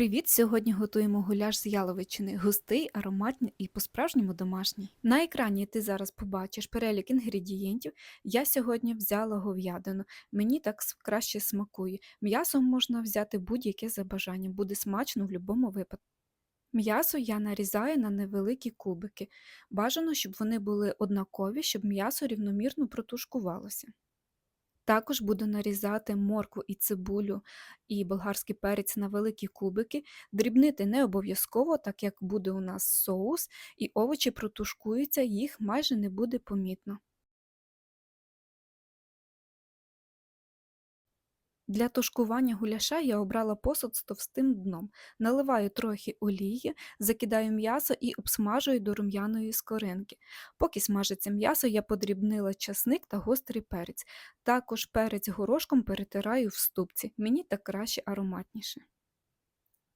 Привіт! Сьогодні готуємо гуляш з яловичини. Густий, ароматний і по-справжньому домашній. На екрані ти зараз побачиш перелік інгредієнтів. Я сьогодні взяла говядину. Мені так краще смакує. М'ясо можна взяти будь-яке за бажанням, буде смачно в будь-якому випадку. М'ясо я нарізаю на невеликі кубики. Бажано, щоб вони були однакові, щоб м'ясо рівномірно протушкувалося. Також буду нарізати моркву і цибулю і болгарський перець на великі кубики. Дрібнити не обов'язково, так як буде у нас соус, і овочі протушкуються, їх майже не буде помітно. Для тушкування гуляша я обрала посуд з товстим дном. Наливаю трохи олії, закидаю м'ясо і обсмажую до рум'яної скоринки. Поки смажиться м'ясо, я подрібнила часник та гострий перець. Також перець горошком перетираю в ступці. Мені так краще ароматніше.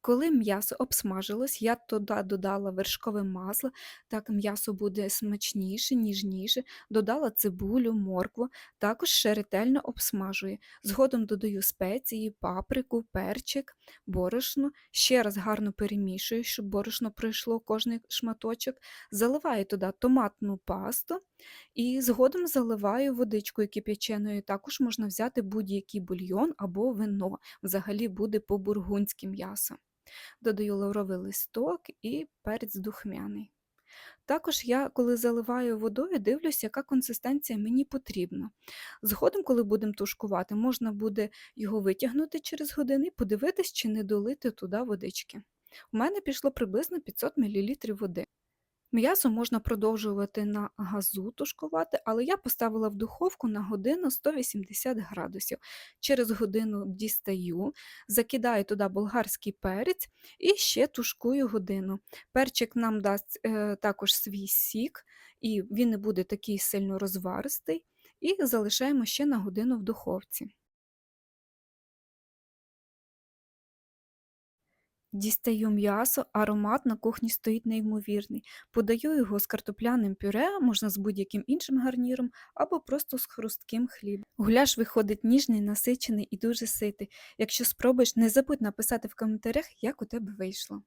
Коли м'ясо обсмажилось, я туди додала вершкове масло, так м'ясо буде смачніше, ніжніше, додала цибулю, моркву, також ще ретельно обсмажую. Згодом додаю спеції, паприку, перчик, борошно, ще раз гарно перемішую, щоб борошно пройшло кожний шматочок, заливаю туди томатну пасту і згодом заливаю водичкою кип'яченою. Також можна взяти будь-який бульйон або вино, взагалі буде по-бургунськи м'ясо додаю лавровий листок і перець духмяний. Також я, коли заливаю водою, дивлюся, яка консистенція мені потрібна. Згодом, коли будемо тушкувати, можна буде його витягнути через години і подивитись, чи не долити туди водички. У мене пішло приблизно 500 мл води. М'ясо можна продовжувати на газу тушкувати, але я поставила в духовку на годину 180 градусів. Через годину дістаю, закидаю туди болгарський перець і ще тушкую годину. Перчик нам дасть е, також свій сік, і він не буде такий сильно розваристий, і залишаємо ще на годину в духовці. Дістаю м'ясо, аромат на кухні стоїть неймовірний. Подаю його з картопляним пюре, можна з будь-яким іншим гарніром, або просто з хрустким хлібом. Гуляш виходить ніжний, насичений і дуже ситий. Якщо спробуєш, не забудь написати в коментарях, як у тебе вийшло.